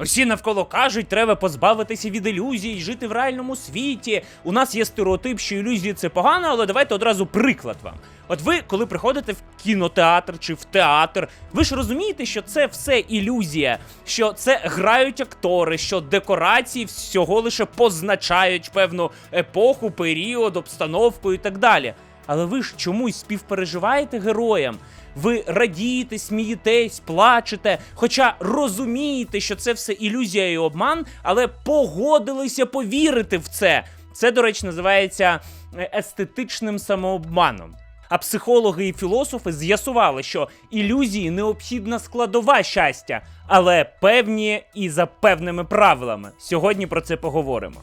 Усі навколо кажуть, треба позбавитися від ілюзій, жити в реальному світі. У нас є стереотип, що ілюзії це погано, але давайте одразу приклад вам. От ви, коли приходите в кінотеатр чи в театр, ви ж розумієте, що це все ілюзія, що це грають актори, що декорації всього лише позначають певну епоху, період, обстановку і так далі. Але ви ж чомусь співпереживаєте героям. Ви радієте, смієтесь, плачете, хоча розумієте, що це все ілюзія і обман, але погодилися повірити в це. Це, до речі, називається е, естетичним самообманом. А психологи і філософи з'ясували, що ілюзії необхідна складова щастя, але певні і за певними правилами. Сьогодні про це поговоримо.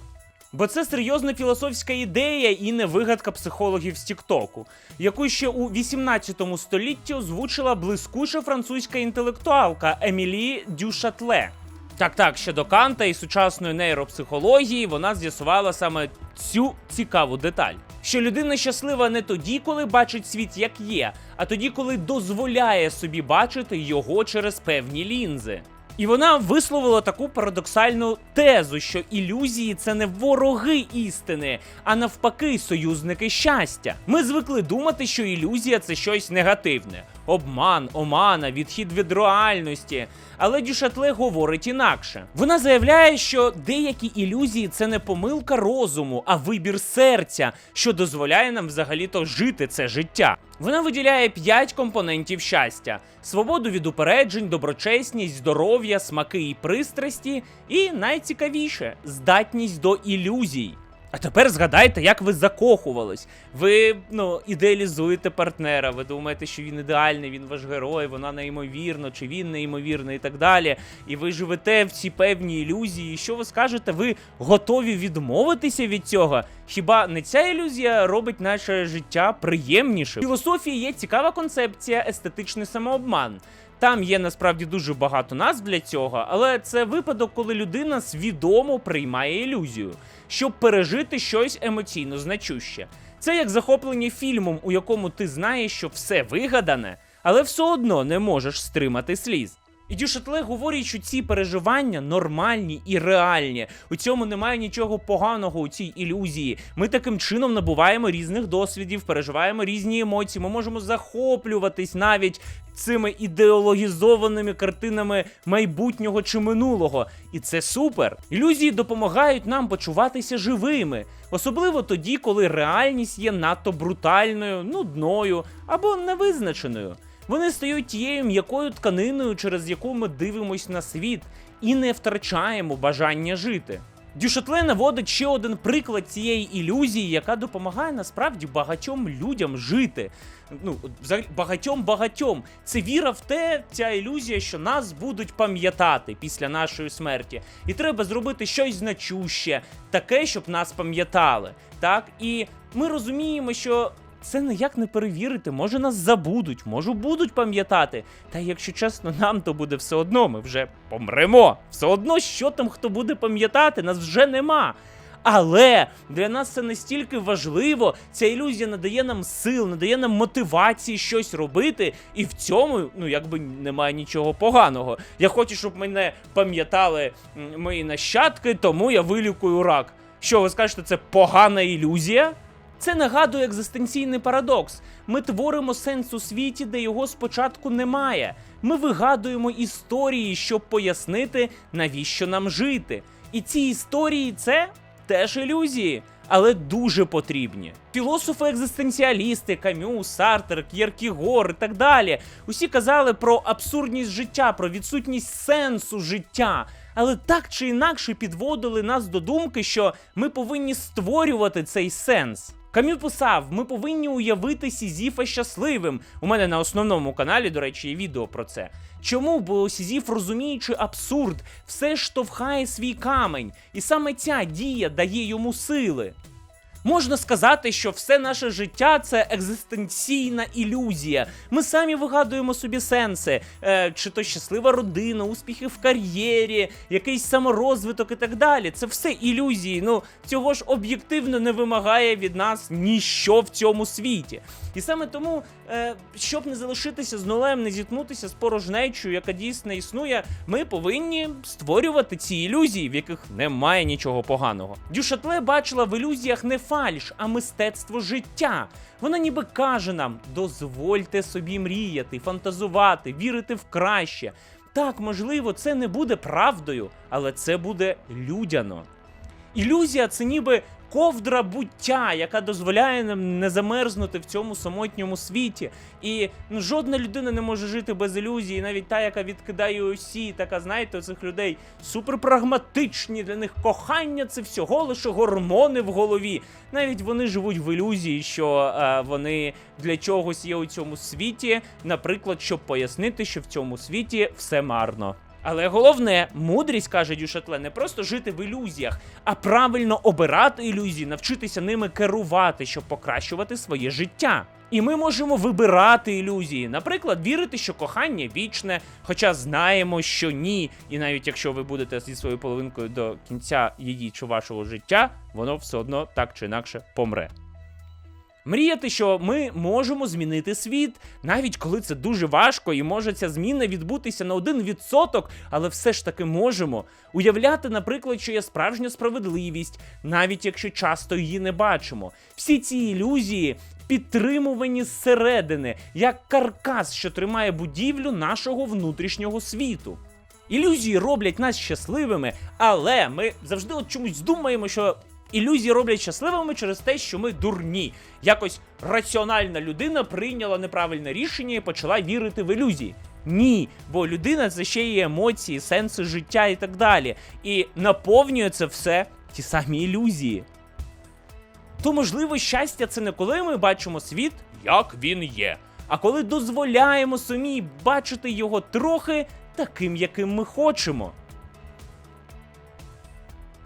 Бо це серйозна філософська ідея і не вигадка психологів з Тіктоку, яку ще у 18 столітті озвучила блискуча французька інтелектуалка Емілі Дюшатле. Так, так, ще до Канта і сучасної нейропсихології вона з'ясувала саме цю цікаву деталь. Що людина щаслива не тоді, коли бачить світ як є, а тоді, коли дозволяє собі бачити його через певні лінзи. І вона висловила таку парадоксальну тезу, що ілюзії це не вороги істини, а навпаки, союзники щастя. Ми звикли думати, що ілюзія це щось негативне: обман, омана, відхід від реальності. Але Дюшатле говорить інакше. Вона заявляє, що деякі ілюзії це не помилка розуму, а вибір серця, що дозволяє нам взагалі-то жити це життя. Вона виділяє п'ять компонентів щастя: свободу від упереджень, доброчесність, здоров'я, смаки і пристрасті, і найцікавіше здатність до ілюзій. А тепер згадайте, як ви закохувались. Ви ну ідеалізуєте партнера, ви думаєте, що він ідеальний, він ваш герой, вона неймовірно, чи він неймовірний і так далі. І ви живете в цій певній ілюзії. І що ви скажете? Ви готові відмовитися від цього? Хіба не ця ілюзія робить наше життя приємнішим? В філософії є цікава концепція естетичний самообман. Там є насправді дуже багато назв для цього, але це випадок, коли людина свідомо приймає ілюзію, щоб пережити щось емоційно значуще. Це як захоплення фільмом, у якому ти знаєш, що все вигадане, але все одно не можеш стримати сліз. І Дюшатле говорить, що ці переживання нормальні і реальні. У цьому немає нічого поганого у цій ілюзії. Ми таким чином набуваємо різних досвідів, переживаємо різні емоції. Ми можемо захоплюватись навіть цими ідеологізованими картинами майбутнього чи минулого. І це супер. Ілюзії допомагають нам почуватися живими, особливо тоді, коли реальність є надто брутальною, нудною або невизначеною. Вони стають тією м'якою тканиною, через яку ми дивимось на світ, і не втрачаємо бажання жити. Дюшатле наводить ще один приклад цієї ілюзії, яка допомагає насправді багатьом людям жити. Ну, багатьом багатьом. Це віра в те, ця ілюзія, що нас будуть пам'ятати після нашої смерті. І треба зробити щось значуще, таке, щоб нас пам'ятали. Так, і ми розуміємо, що це ніяк не перевірити. Може нас забудуть, може будуть пам'ятати. Та якщо чесно, нам то буде все одно, ми вже помремо. Все одно, що там хто буде пам'ятати, нас вже нема. Але для нас це настільки важливо, ця ілюзія надає нам сил, надає нам мотивації щось робити, і в цьому ну якби немає нічого поганого. Я хочу, щоб мене пам'ятали мої нащадки, тому я вилікую рак. Що ви скажете, це погана ілюзія? Це нагадує екзистенційний парадокс. Ми творимо сенс у світі, де його спочатку немає. Ми вигадуємо історії, щоб пояснити, навіщо нам жити. І ці історії це теж ілюзії, але дуже потрібні. Філософи-екзистенціалісти, Кам'ю, Сартер, К'єркігор і так далі. Усі казали про абсурдність життя, про відсутність сенсу життя. Але так чи інакше підводили нас до думки, що ми повинні створювати цей сенс. Кам'ю писав, ми повинні уявити Сізіфа щасливим. У мене на основному каналі, до речі, є відео про це. Чому? Бо Сізіф, розуміючи абсурд, все штовхає свій камень, і саме ця дія дає йому сили. Можна сказати, що все наше життя це екзистенційна ілюзія. Ми самі вигадуємо собі сенси, е, чи то щаслива родина, успіхи в кар'єрі, якийсь саморозвиток і так далі. Це все ілюзії. Ну цього ж об'єктивно не вимагає від нас ніщо в цьому світі. І саме тому, е, щоб не залишитися з нулем, не зіткнутися з порожнечою, яка дійсно існує, ми повинні створювати ці ілюзії, в яких немає нічого поганого. Дюшатле бачила в ілюзіях не фальш, а мистецтво життя. Вона ніби каже нам: дозвольте собі мріяти, фантазувати, вірити в краще. Так, можливо, це не буде правдою, але це буде людяно. Ілюзія це ніби ковдра буття, яка дозволяє нам не замерзнути в цьому самотньому світі. І ну, жодна людина не може жити без ілюзії, навіть та, яка відкидає усі, така, знаєте, цих людей суперпрагматичні, для них кохання це всього лише гормони в голові. Навіть вони живуть в ілюзії, що е, вони для чогось є у цьому світі, наприклад, щоб пояснити, що в цьому світі все марно. Але головне, мудрість каже Дюшатле, не просто жити в ілюзіях, а правильно обирати ілюзії, навчитися ними керувати, щоб покращувати своє життя. І ми можемо вибирати ілюзії, наприклад, вірити, що кохання вічне, хоча знаємо, що ні. І навіть якщо ви будете зі своєю половинкою до кінця її чи вашого життя, воно все одно так чи інакше помре. Мріяти, що ми можемо змінити світ, навіть коли це дуже важко, і може ця зміна відбутися на 1%, але все ж таки можемо. Уявляти, наприклад, що є справжня справедливість, навіть якщо часто її не бачимо. Всі ці ілюзії підтримувані зсередини, як каркас, що тримає будівлю нашого внутрішнього світу. Ілюзії роблять нас щасливими, але ми завжди от чомусь думаємо, що ілюзії роблять щасливими через те, що ми дурні. Якось раціональна людина прийняла неправильне рішення і почала вірити в ілюзії. Ні, бо людина це ще є емоції, сенси життя і так далі. І наповнює це все ті самі ілюзії. То можливо, щастя це не коли ми бачимо світ, як він є, а коли дозволяємо самі бачити його трохи таким, яким ми хочемо.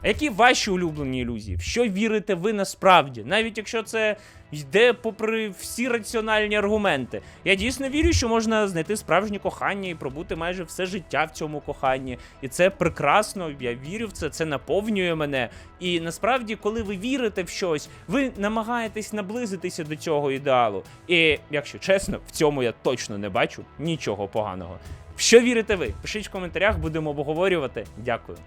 Які ваші улюблені ілюзії? В що вірите ви насправді? Навіть якщо це йде попри всі раціональні аргументи. Я дійсно вірю, що можна знайти справжнє кохання і пробути майже все життя в цьому коханні. І це прекрасно. Я вірю в це, це наповнює мене. І насправді, коли ви вірите в щось, ви намагаєтесь наблизитися до цього ідеалу. І якщо чесно, в цьому я точно не бачу нічого поганого. В що вірите ви? Пишіть в коментарях, будемо обговорювати. Дякую.